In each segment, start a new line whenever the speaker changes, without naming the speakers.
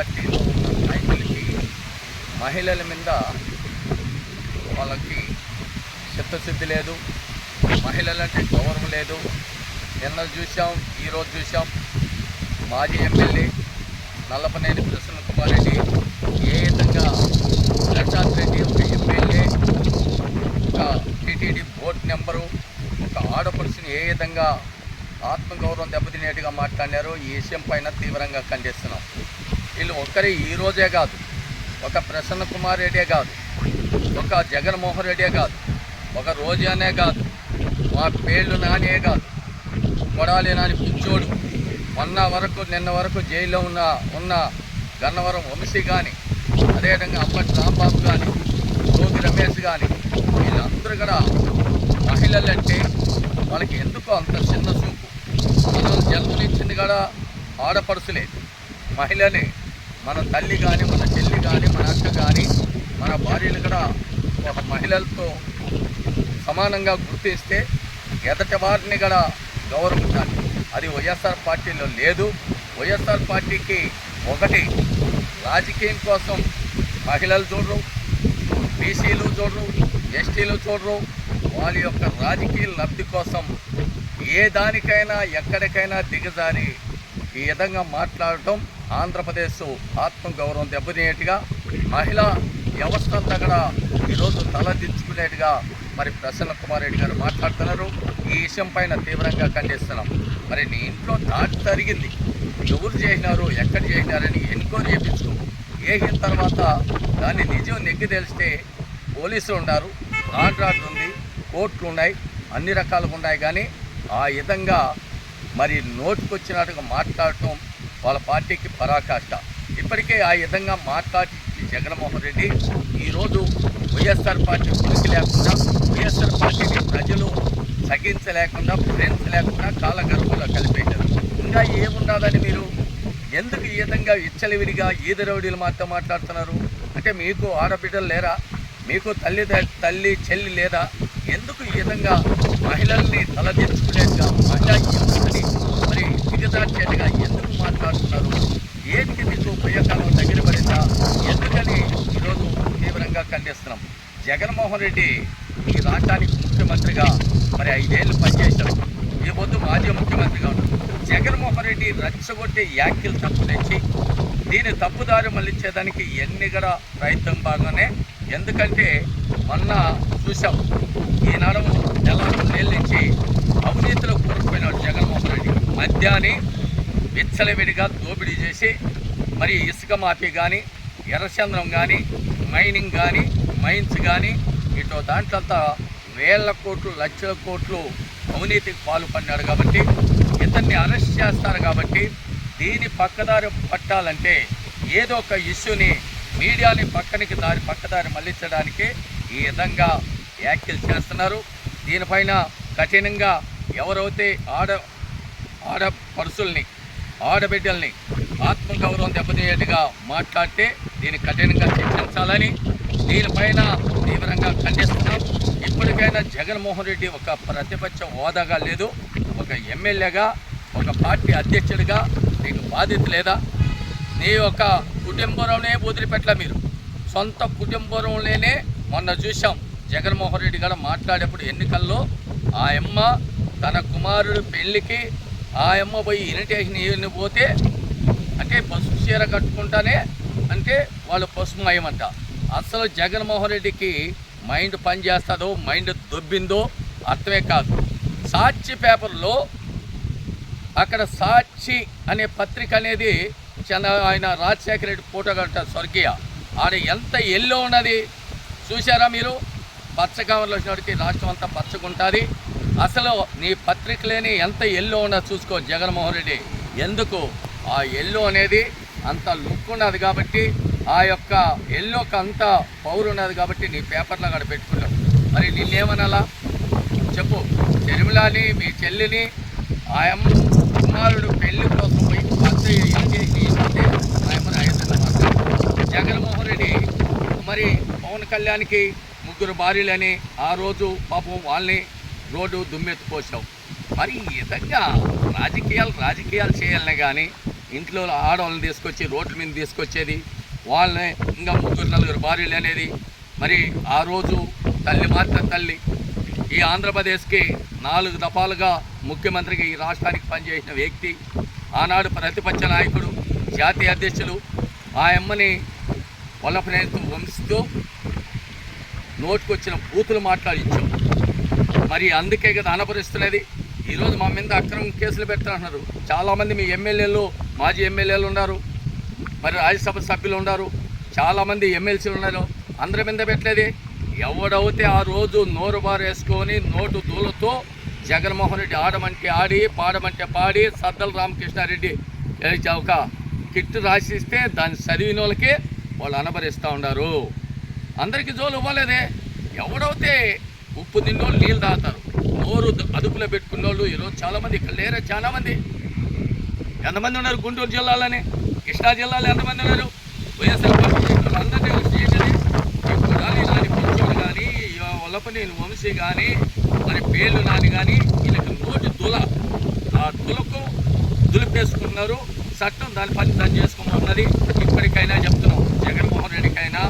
పార్టీలో ఉన్న నాయకులకి మహిళల మీద వాళ్ళకి చిత్తశుద్ధి లేదు మహిళలంటే గౌరవం లేదు. నిన్న చూసాం ఈరోజు చూసాం మాజీ ఎమ్మెల్యే నల్లపనేని ప్రసన్న కుమార్ రెడ్డి ఏ విధంగా ప్రశాంత్ రెడ్డి ఒక ఎమ్మెల్యే ఒక టీటీడీ బోర్డు నెంబరు ఒక ఆడపడుచుని ఏ విధంగా ఆత్మగౌరవం దెబ్బతినేట్టుగా మాట్లాడారో ఈ విషయం పైన తీవ్రంగా ఖండిస్తున్నాం. వీళ్ళు ఒక్కరి ఈరోజే కాదు. ఒక ప్రసన్న కుమార్ రెడ్డే కాదు. ఒక జగన్మోహన్ రెడ్డే కాదు. ఒక రోజానే కాదు. మా పేర్లు నానే కాదు. కొడాలి నాని పిచ్చోడు. మొన్న వరకు నిన్న వరకు జైల్లో ఉన్న ఉన్న గన్నవరం వంశీ కానీ అదేవిధంగా అప్పటి రాంబాబు కానీ జోగి రమేష్ కానీ వీళ్ళందరూ కూడా మహిళలంటే వాళ్ళకి ఎందుకో అంత చిన్న చూపు. మనం జన్మనిచ్చింది కూడా ఆడపడుచులేదు మహిళని మన తల్లి కానీ మన చెల్లి కానీ మన అక్క కానీ మన భార్యలు కూడా ఒక మహిళలతో సమానంగా గుర్తిస్తే ఎదటి వారిని కూడా గౌరవించాలి. అది వైఎస్ఆర్ పార్టీలో లేదు. వైఎస్ఆర్ పార్టీకి ఒకటి రాజకీయం కోసం మహిళలు చూడరు బీసీలు చూడరు ఎస్టీలు చూడరు. వాళ్ళ యొక్క రాజకీయ లబ్ధి కోసం ఏ దానికైనా ఎక్కడికైనా దిగజారి ఈ విధంగా మాట్లాడటం ఆంధ్రప్రదేశ్ ఆత్మగౌరవం దెబ్బతినేట్టుగా మహిళా వ్యవస్థ అంతా కూడా ఈరోజు తలదించుకునేట్టుగా మరి ప్రసన్న కుమార్ రెడ్డి గారు మాట్లాడుతున్నారు. ఈ విషయం పైన తీవ్రంగా ఖండిస్తున్నాం. మరి నీ ఇంట్లో దాటి జరిగింది. ఎవరు చేసినారు? ఎక్కడ చేసినారని ఎంక్వైరీ చేయించుకో వేసిన తర్వాత దాన్ని నిజం నెగ్గి తెలిస్తే పోలీసులు ఉన్నారు. కాంట్రాక్ట్ ఉంది కోర్టులు ఉన్నాయి అన్ని రకాలుగా ఉన్నాయి. కానీ ఆ విధంగా మరి నోటుకొచ్చినట్టుగా మాట్లాడటం వాళ్ళ పార్టీకి పరాకాష్ట. ఇప్పటికే ఆ విధంగా మాట్లాడి జగన్మోహన్ రెడ్డి ఈరోజు వైఎస్ఆర్ పార్టీ ఉనికి లేకుండా వైఎస్ఆర్ పార్టీని ప్రజలు సగించలేకుండా ఫ్రెండ్స్ లేకుండా కాలగర్భంలో కలిపేశారు. ఇంకా ఏముండాలని మీరు ఎందుకు ఈ విధంగా ఇచ్చలివిడిగా ఈదరవడీలు మాత్రం మాట్లాడుతున్నారు? అంటే మీకు ఆడబిడ్డలు లేరా? మీకు తల్లి తల్లి చెల్లి లేదా? ఎందుకు ఈ విధంగా మహిళల్ని తలదించుకునే మహిళా యువతని మరి దిగజార్చేట్టుగా ఎందుకు మాట్లాడుతున్నారు ఏంటి మీకు ఉపయోగాలు దగ్గర పడిందా ఎందుకని ఈరోజు తీవ్రంగా ఖండిస్తున్నాం జగన్మోహన్ రెడ్డి ఈ రాష్ట్రానికి ముఖ్యమంత్రిగా మరి ఐదేళ్ళు పనిచేశారు. ఈ పొద్దు మాజీ ముఖ్యమంత్రిగా ఉన్నారు. జగన్మోహన్ రెడ్డి రచ్చగొట్టే వ్యాఖ్యలు తప్పు తెచ్చి దీని తప్పుదారి మళ్ళించేదానికి ఎన్ని కూడా ప్రయత్నం బాగానే ఎందుకంటే మొన్న చూసాం ఈనాడు నెల నెలల నుంచి అవినీతిలో కూరుకుపోయినాడు జగన్మోహన్ రెడ్డి. మద్యాన్ని విచ్చలవిడిగా దోపిడీ చేసి మరి ఇసుక మాఫీ కానీ ఎర్రచంద్రం కానీ మైనింగ్ కానీ మైన్స్ కానీ ఇటు దాంట్లంతా వేల కోట్లు లక్షల కోట్లు అవినీతికి పాల్పడినాడు కాబట్టి ఇతన్ని అరెస్ట్ చేస్తారు కాబట్టి దీని పక్కదారి పట్టాలంటే ఏదో ఒక ఇష్యూని మీడియాని పక్కనికి దారి పక్కదారి మళ్ళించడానికి ఈ విధంగా వ్యాఖ్యలు చేస్తున్నారు. దీనిపైన కఠినంగా ఎవరైతే ఆడ ఆడ పరుసుల్ని ఆడబిడ్డల్ని ఆత్మగౌరవం దెబ్బతీయేట్టుగా మాట్లాడితే దీన్ని కఠినంగా శిక్షించాలని దీనిపైన తీవ్రంగా ఖండిస్తున్నాం. ఇప్పటికైనా జగన్మోహన్ రెడ్డి ఒక ప్రతిపక్ష హోదాగా లేదు. ఒక ఎమ్మెల్యేగా ఒక పార్టీ అధ్యక్షుడిగా నీకు బాధ్యత లేదా? నీ యొక్క కుటుంబంలోనే వదిలిపెట్టలే మీరు. సొంత కుటుంబంలోనే మొన్న చూసాం జగన్మోహన్ రెడ్డి గారు మాట్లాడేప్పుడు ఎన్నికల్లో ఆ అమ్మ తన కుమారుడు పెళ్ళికి ఆ అమ్మ పోయి ఇన్విటేషన్ పోతే అంటే పసుపు చీర కట్టుకుంటానే అంటే వాళ్ళు పసుపు మయమంట. అసలు జగన్మోహన్ రెడ్డికి మైండ్ పనిచేస్తుందో మైండ్ దొబ్బిందో అర్థమే కాదు. సాక్షి పేపర్లో అక్కడ సాక్షి అనే పత్రిక అనేది చంద్ర ఆయన రాజశేఖర రెడ్డి ఫోటో కట్ట స్వర్గీయ. ఆడ ఎంత ఎల్లో ఉన్నది చూసారా మీరు? పచ్చ వచ్చినప్పటికీ రాష్ట్రం అంతా పచ్చగుంటుంది అసలు నీ పత్రికలేని ఎంత ఎల్లో ఉన్నది చూసుకో జగన్మోహన్ రెడ్డి. ఎందుకు? ఆ ఎల్లో అనేది అంత లుక్ ఉన్నది కాబట్టి ఆ యొక్క ఎల్లోకి అంతా పౌరు ఉన్నది కాబట్టి నీ పేపర్లో అక్కడ పెట్టుకున్నావు మరి నిన్నేమనాలా? చెప్పు. షర్మిలాని మీ చెల్లిని ఆయమ్మ కుమారుడు పెళ్ళి కోసం పోయి భర్త ఆయమ్మని అయ్యిందని జగన్మోహన్ రెడ్డి మరి పవన్ కళ్యాణ్కి ముగ్గురు భార్యలని ఆ రోజు పాపం వాళ్ళని రోడ్డు దుమ్మెత్తిపోసావు మరి ఈ విధంగా రాజకీయాలు రాజకీయాలు చేయాలనే కానీ ఇంట్లో ఆడవాళ్ళని తీసుకొచ్చి రోడ్ల మీద తీసుకొచ్చేది వాళ్ళని ఇంకా ముగ్గురు నలుగురు భార్యలు అనేది మరి ఆ రోజు తల్లి మాత్రం తల్లి ఈ ఆంధ్రప్రదేశ్కి నాలుగు దఫాలుగా ముఖ్యమంత్రికి ఈ రాష్ట్రానికి పనిచేసిన వ్యక్తి ఆనాడు ప్రతిపక్ష నాయకుడు జాతీయ అధ్యక్షులు ఆ అమ్మని వల్లభనేతు వంశిస్తూ నోటుకొచ్చిన బూతులు మాట్లాడించాం. మరి అందుకే కదా అనపరిస్తున్నది. ఈరోజు మా మీద అక్రమం కేసులు పెడుతున్నారు చాలామంది మీ ఎమ్మెల్యేలు మాజీ ఎమ్మెల్యేలు ఉన్నారు. మరి రాజ్యసభ సభ్యులు ఉన్నారు. చాలామంది ఎమ్మెల్సీలు ఉన్నారు. అందరి మీద పెట్టలేదు. ఎవడవుతే ఆ రోజు నోరు బారేసుకొని నోటు దూలతో జగన్మోహన్ రెడ్డి ఆడమంటే ఆడి పాడమంటే పాడి సద్దల రామకృష్ణారెడ్డి ఒక కిట్ రాసిస్తే దాన్ని చదివిన వాళ్ళకి వాళ్ళు అనబరిస్తూ ఉన్నారు అందరికీ జోలు ఇవ్వలేదే. ఎవడవుతే ఉప్పు తిన్నోళ్ళు నీళ్ళు తాగుతారు. నోరు అదుపులో పెట్టుకున్న వాళ్ళు ఈరోజు చాలామంది ఇక్కడ లేరా? చాలామంది ఎంతమంది ఉన్నారు గుంటూరు జిల్లాలోనే? కృష్ణా జిల్లాలో ఎంతమంది ఉన్నారు? వైఎస్ఆర్ పార్టీ అందరినీ వచ్చి ఏంటది? ఈ కొడాలి నాని పిచ్చోడు కానీ వల్లపనేని వంశీ కానీ మరి పేర్లు నాని కానీ వీళ్ళకి నోటి దుల. ఆ దులకు దులిపేసుకున్నారు. చట్టం దాని పని దాన్ని చేసుకోమన్నది ఇప్పటికైనా చెప్తున్నాం. జగన్మోహన్ రెడ్డికైనా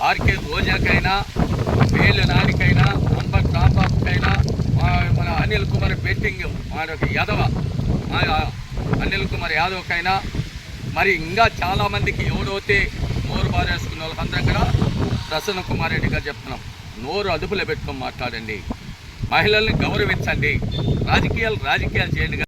ఆర్కే రోజాకైనా పేర్లు నానికైనా అంబట్ రాంబాబుకైనా మా- మన అనిల్ కుమార్ బెట్టింగ్ మా యొక్క యాదవ. అనిల్ కుమార్ యాదవ్కైనా మరి ఇంకా చాలామందికి ఎవడైతే నోరు బారేసుకున్న వాళ్ళకందరం కూడా ప్రసన్న కుమార్ రెడ్డి గారు చెప్తున్నాం. నోరు అదుపులో పెట్టుకొని మాట్లాడండి. మహిళల్ని గౌరవించండి. రాజకీయాలు రాజకీయాలు చేయండి.